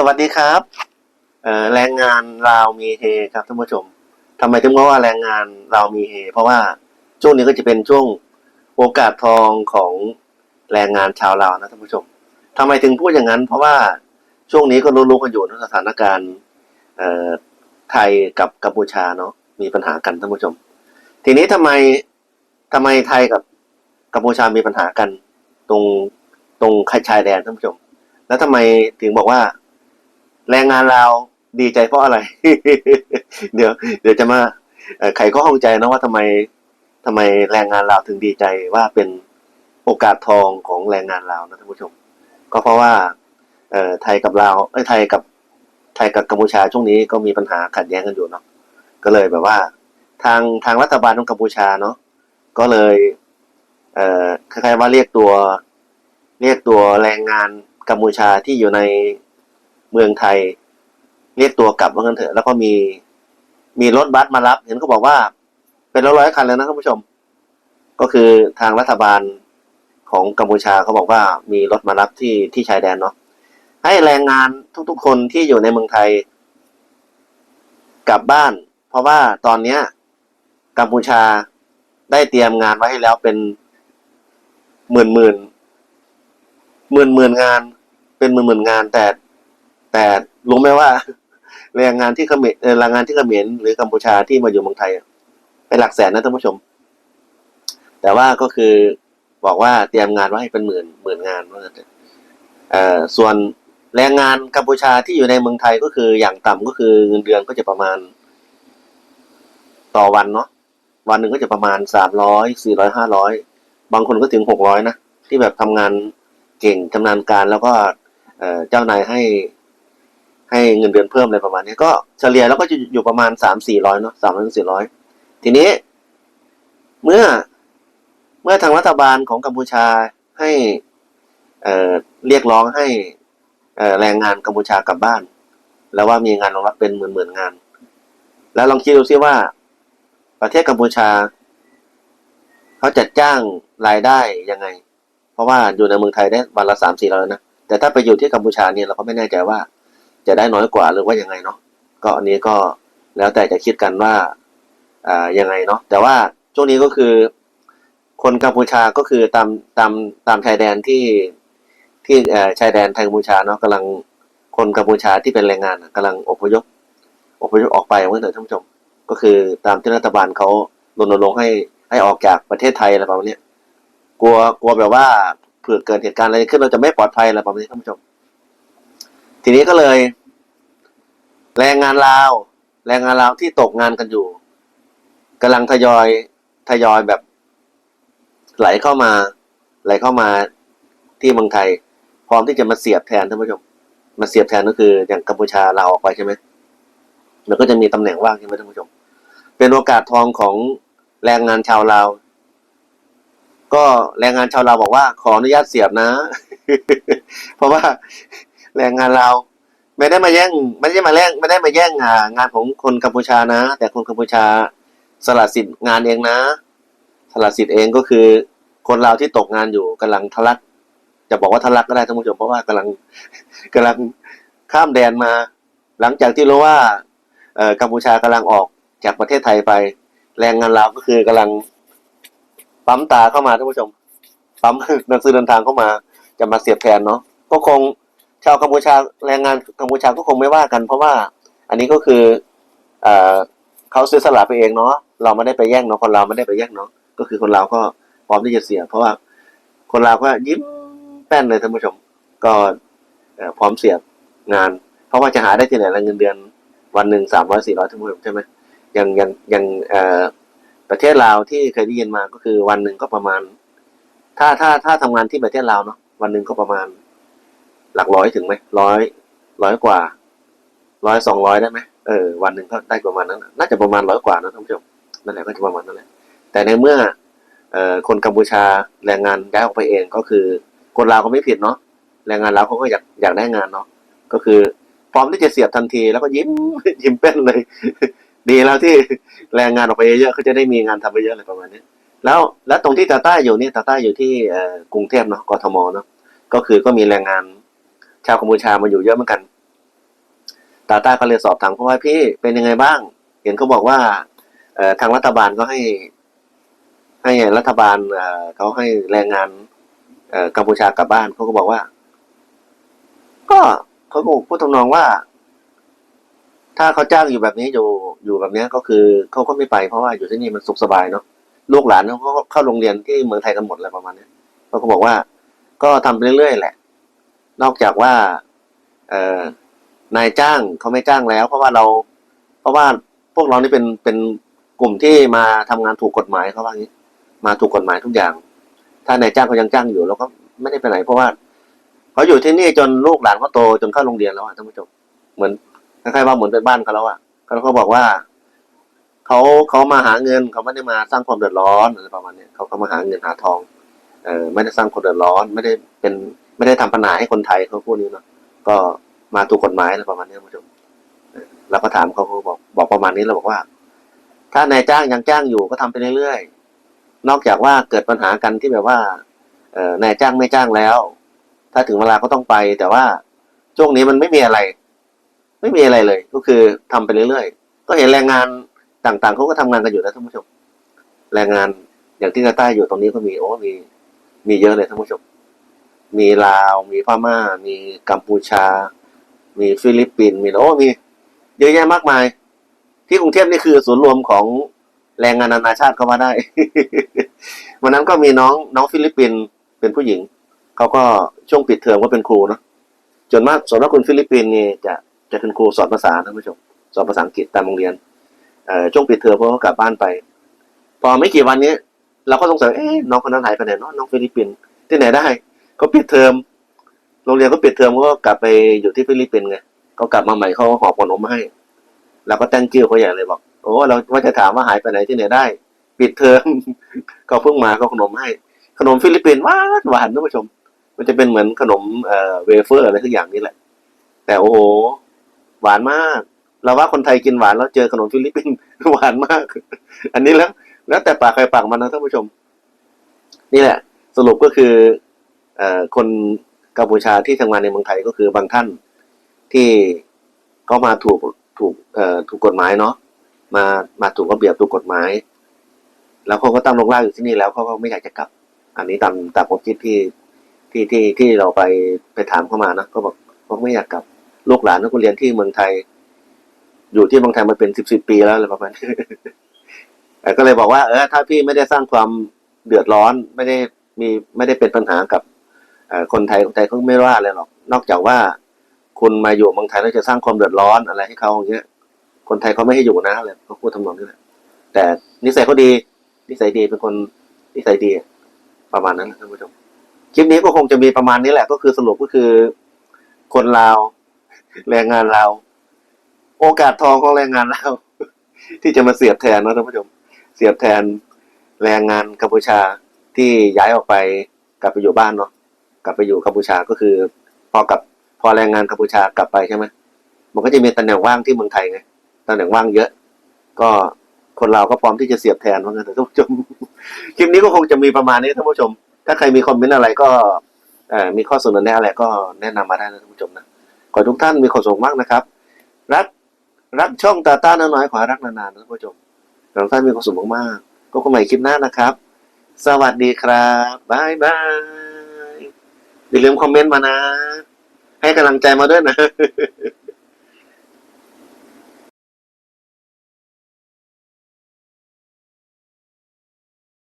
สวัสดีครับแรงงานลาวมีเฮครับท่านผู้ชมทำไมถึงบอกว่าแรงงานลาวมีเฮ เพราะว่าช่วงนี้ก็จะเป็นช่วงโอกาสทองของแรงงานชาวลาวนะท่านผู้ชมทำไมถึงพูดอย่างนั้น เพราะว่าช่วงนี้ก็รู้ๆกันอยู่นสถานการณ์ไทยกับกัมพูชาเนาะมีปัญหากันท่านผู้ชม ทีนี้ทำไมทำไมไทยกับกัมพูชามีปัญหากัน ตรงตรงชายแดนท่านผู้ชม แล้วทำไมถึงบอกว่า แรงงานเราวดีใจเพราะอะไร เดี๋ยว เดี๋ยวจะมาเอ่อไขข้อข้องใจนะว่าทำไมทำไมแรงงานเราวถึงดีใจว่าเป็นโอกาสทองของแรงงานเราวนะท่านผู้ชม ก็เพราะว่าเอ่อไทยกับลาวเอ้ไทยกับไทยกับกัมพูชาช่วงนี้ก็มีปัญหาขัดแย้งกันอยู่เนาะก็เลยแบบว่า ทางทางรัฐบาลของกัมพูชาเนาะก็เลยเอ่อคล้ายๆว่าเรียกตัว เรียกตัวแรงงานกัมพูชาที่อยู่ใน เมืองไทย เรียกตัวกลับว่ากันเถอะ แล้วก็มีมีรถบัสมารับ เห็นเขาบอกว่า เป็นร้อยๆคันเลยนะท่านผู้ชม ก็คือทางรัฐบาลของกัมพูชาเขาบอกว่ามีรถมารับที่ที่ชายแดนเนาะให้แรงงานทุกๆคนที่อยู่ในเมืองไทย กลับบ้าน เพราะว่าตอนเนี้ยกัมพูชาได้เตรียมงานไว้ให้แล้วเป็นหมื่นหมื่นหมื่นหมื่นงาน เป็นหมื่นหมื่นงานแต่ แต่รู้ไหมว่าแรงงานที่เขมรแรงงานที่เขมรหรือกัมพูชาที่มาอยู่เมืองไทยเป็นหลักแสนนะท่านผู้ชม แต่ว่าก็คือบอกว่าเตรียมงานไว้ให้เป็นหมื่นหมื่นงานว่างั้นเอะเอ่อส่วนแรงงานกัมพูชาที่อยู่ในเมืองไทยก็คืออย่างต่ำก็คือเงินเดือนก็จะประมาณ ต่อวันเนาะวันหนึ่งก็จะประมาณสามร้อยสี่ร้อยห้าร้อยบางคนก็ถึงหกร้อยนะที่แบบทำงานเก่งชำนาญการแล้วก็เจ้านายให้ ให้เงินเดือนเพิ่มอะไรประมาณนี้ก็เฉลี่ยแล้วก็จะอยู่ประมาณสามสี่ร้อยเนาะสามร้อยถึงสี่ร้อยทีนี้ เมื่อเมื่อทางรัฐบาลของกัมพูชาให้เอ่อเรียกร้องให้แรงงานกัมพูชากลับบ้าน แล้วว่ามีงานรองรับเป็นหมื่นหมื่นงาน แล้วลองคิดดูซิว่า ประเทศกัมพูชาเขาจัดจ้างรายได้ยังไง เพราะว่าอยู่ในเมืองไทยได้วันละสามสี่ร้อยนะแต่ถ้าไปอยู่ที่กัมพูชาเนี่ยเราก็ไม่แน่ใจว่า จะได้น้อยกว่าหรือว่ายังไงเนาะก็อันนี้ก็แล้วแต่จะคิดกันว่าอ่ายังไงเนาะแต่ว่าช่วงนี้ก็คือ คนกัมพูชาก็คือตามตามตามชายแดนที่ที่เอ่อชายแดนไทยกัมพูชาเนาะกำลังคนกัมพูชาที่เป็นแรงงานน่ะกำลังอพยพอพยพออกไปเมื่อเถอะท่านผู้ชม ก็คือตามที่รัฐบาลเขารณรงค์ให้ให้ออกจากประเทศไทยอะไรประมาณนี้กลัวกลัวแบบว่าเผื่อเกิดเหตุการณ์อะไรขึ้นเราจะไม่ปลอดภัยอะไรประมาณนี้ท่านผู้ชม ทีนี้ก็เลย แรงงานลาว แรงงานลาวที่ตกงานกันอยู่กำลังทยอยทยอยแบบ ไหลเข้ามา ไหลเข้ามาที่เมืองไทย พร้อมที่จะมาเสียบแทนท่านผู้ชม มาเสียบแทนก็คือ อย่างกัมพูชาลาออกไปใช่ไหมมันก็จะมีตำแหน่งว่างใช่ไหมท่านผู้ชม เป็นโอกาสทองของแรงงานชาวลาว ก็แรงงานชาวลาวบอกว่า ขออนุญาตเสียบนะ เพราะว่า แรงงานเราไม่ได้มาแย่งไม่ได้มาแย่งไม่ได้มาแย่งงานของคนกัมพูชานะ แต่คนกัมพูชาสละสิทธิ์งานเองนะ สละสิทธิ์เองก็คือ คนเราที่ตกงานอยู่กำลังทะลัก จะบอกว่าทะลักก็ได้ท่านผู้ชมเพราะว่ากำลังกำลังข้ามแดนมา หลังจากที่รู้ว่ากัมพูชากำลังออกจากประเทศไทยไป แรงงานลาวก็คือกำลังปั๊มตาเข้ามาท่านผู้ชมปั๊มหนังสือเดินทางเข้ามา จะมาเสียบแทนเนาะก็คง ชาวกัมพูชาแรงงานกัมพูชาก็คงไม่ว่ากัน เพราะว่าอันนี้ก็คือเอเขาซื้อสละไปเองเนาะเราไม่ได้ไปแย่งเนาะคนเราไม่ได้ไปแย่งเนาะก็คือคนเราก็พร้อมที่จะเสีย เพราะว่าคนเราก็ยิ้มแป้นเลยท่านผู้ชมก็พร้อมเสียงาน เพราะว่าจะหาได้ที่ไหนละเงินเดือนวันหนึ่งสามร้อยสี่ร้อยท่านผู้ชมใช่ไหมอย่างอย่างอย่างประเทศลาวที่เคยได้ยินมาก็คือวันหนึ่งก็ประมาณ ถ้าถ้าถ้าทำงานที่ประเทศลาวเนาะวันหนึ่งก็ประมาณ หลักร้อยถึงไหมร้อยร้อยกว่าร้อยสองร้อยได้ไหมเออวันหนึ่งก็ได้ประมาณนั้น น่าจะประมาณร้อยกว่านะท่านผู้ชมนั่นแหละก็จะประมาณนั้นแหละแต่ในเมื่อเอ่อคนกัมพูชาแรงงานย้ายออกไปเองก็คือคนลาวก็ไม่ผิดเนาะแรงงานลาวเขาก็อยากอยากได้งานเนาะก็คือพร้อมที่จะเสียบทันที แล้วก็ยิ้มยิ้มเป้นเลย ดีแล้วที่แรงงานออกไปเยอะเขาจะได้มีงานทำไปเยอะอะไรประมาณนี้แล้วแล้วตรงที่ตาต้าอยู่นี่ตาต้าอยู่ที่เอ่อกรุงเทพเนาะกทมเนาะก็คือก็มีแรงงาน ชาวกัมพูชามาอยู่เยอะเหมือนกัน ตาต้าก็เลยสอบถามเขาว่าพี่เป็นยังไงบ้าง เห็นเขาบอกว่าเออทางรัฐบาลก็ให้ ให้รัฐบาลเออเขาให้แรงงานเออกัมพูชากลับบ้านเขาก็บอกว่า ก็เขาก็พูดทำนองว่า ถ้าเขาจ้างอยู่แบบนี้อยู่อยู่แบบนี้ก็คือเขาก็ไม่ไปเพราะว่าอยู่ที่นี่มันสุขสบายเนาะลูกหลานเขาเข้าโรงเรียนที่เมืองไทยกันหมดอะไรประมาณนี้เขาก็บอกว่า ก็ทำไปเรื่อยๆแหละ นอกจากว่าเอ่อนายจ้างเขาไม่จ้างแล้ว เพราะว่าเรา เพราะว่าพวกเรานี่เป็นเป็นกลุ่มที่มาทำงานถูกกฎหมายเขาว่างี้ มาถูกกฎหมายทุกอย่าง ถ้านายจ้างเขายังจ้างอยู่เราก็ไม่ได้ไปไหน เพราะว่าเขาอยู่ที่นี่จนลูกหลานเขาโตจนเข้าโรงเรียนแล้วอะท่านผู้ชมเหมือนคล้ายๆว่าเหมือนเป็นบ้านเขาแล้วอะเขาเขาบอกว่าเขาเขามาหาเงินเขาไม่ได้มาสร้างความเดือดร้อนอะไรประมาณนี้เขาเขามาหาเงินหาทองเออไม่ได้สร้างความเดือดร้อน ไม่ได้เป็น ไม่ได้ทำปัญหาให้คนไทยเขาพูดนี้เนาะก็มาถูกกฎหมายอะไรประมาณนี้ผู้ชมเราก็ถามเขาเขาบอกบอกประมาณนี้เราบอกว่า ถ้านายจ้างยังจ้างอยู่ก็ทำไปเรื่อยๆนอกจากว่าเกิดปัญหากันที่แบบว่าเอนายจ้างไม่จ้างแล้ว ถ้าถึงเวลาก็ต้องไป แต่ว่าช่วงนี้มันไม่มีอะไร ไม่มีอะไรเลย ก็คือทำไปเรื่อยๆก็เห็นแรงงานต่างๆเขาก็ทำงานกันอยู่นะท่านผู้ชม แรงงานอย่างที่กาใต้อยู่ตรงนี้ก็มีโอ้มีมีเยอะเลยท่านผู้ชม มีลาว มีพม่า มีกัมพูชา มีฟิลิปปินส์มีโอ้มีเยอะแยะมากมาย ที่กรุงเทพนี่คือศูนย์รวมของแรงงานนานาชาติก็ว่าได้ วันนั้นก็มีน้องน้องฟิลิปปินส์เป็นผู้หญิงเขาก็ช่วงปิดเทอมก็เป็นครูเนาะจนมากส่วนมากคนฟิลิปปินส์นี่จะจะเป็นครูสอนภาษาท่านผู้ชมสอนภาษาอังกฤษตามโรงเรียนเอ่อช่วงปิดเทอมพอเขากลับบ้านไป พอไม่กี่วันนี้ เราก็สงสัยเอ๊ะน้องคนนั้นหายไปไหนเนาะน้องฟิลิปปินส์ที่ไหนได้ เขาปิดเทอมโรงเรียนเขาปิดเทอมเขาก็กลับไปอยู่ที่ฟิลิปปินส์ไงเขากลับมาใหม่เขาหอบขนมมาให้เราก็แต่งกิ้วเขาใหญ่เลยบอกโอ้เราว่าจะถามว่าหายไปไหนที่ไหนได้ ปิดเทอมเขาเพิ่งมาเขาขนมให้ ขนมฟิลิปปินส์หวานหวานท่านผู้ชม มันจะเป็นเหมือนขนมเอ่อเวเฟอร์อะไรทุกอย่างนี่แหละ แต่โอ้โหหวานมากเราว่าคนไทยกินหวานแล้วเจอขนมฟิลิปปินส์หวานมาก อันนี้แล้ว แล้วแต่ปากใครปากมันนะท่านผู้ชม นี่แหละ สรุปก็คือ คนกัมพูชาที่ทำงานในเมืองไทยก็คือบางท่านที่ก็มาถูกถูกถูกกฎหมายเนาะมามาถูกระเบียบถูกกฎหมาย แล้วเขาก็ตั้งโรงรากอยู่ที่นี่แล้วเขาก็ไม่อยากจะกลับ อันนี้ตามตามความคิดที่ที่ที่ที่เราไปไปถามเข้ามานะก็บอกเขาไม่อยากกลับลูกหลานนักเรียนที่เมืองไทย อยู่ที่เมืองไทยมาเป็นสิบสิบปีแล้วอะไรประมาณนี้ก็เลยบอกว่าเออถ้าพี่ไม่ได้สร้างความเดือดร้อนไม่ได้มีไม่ได้เป็นปัญหากับ คนไทยคนไทยเขาไม่ว่าอะไรหรอก นอกจากว่าคุณมาอยู่เมืองไทยแล้วจะสร้างความเดือดร้อนอะไรให้เขาอย่างเงี้ย คนไทยเขาไม่ให้อยู่นะอะไรเขาพูดทำนองนี้แหละแต่นิสัยเขาดี นิสัยดีเป็นคนนิสัยดีประมาณนั้นแหละท่านผู้ชมคลิปนี้ก็คงจะมีประมาณนี้แหละ ก็คือสรุปก็คือ คนลาวแรงงานลาวโอกาสทองของแรงงานลาวที่จะมาเสียบแทนนะท่านผู้ชม เสียบแทนแรงงานกัมพูชาที่ย้ายออกไปกลับไปอยู่บ้านเนาะ กลับไปอยู่กัมพูชาก็คือ พอกับพอแรงงานกัมพูชากลับไปใช่ไหมมันก็จะมีตำแหน่งว่างที่เมืองไทยไงตำแหน่งว่างเยอะ ก็คนเราก็พร้อมที่จะเสียบแทนว่างั้นท่านผู้ชมคลิปนี้ก็คงจะมีประมาณนี้ท่านผู้ชม ถ้าใครมีคอมเมนต์อะไรก็มีข้อเสนอแนะอะไรก็แนะนำมาได้นะท่านผู้ชมนะขอทุกท่านมีความสุขมากนะครับ รักรักช่องตาต้าน้อยๆขอรักนานๆนะท่านผู้ชมขอทุกท่านมีความสุขมากๆก็คงใหม่คลิปหน้านะครับ สวัสดีครับบายบาย อย่าลืมคอมเมนต์มานะ ให้กำลังใจมาด้วยนะ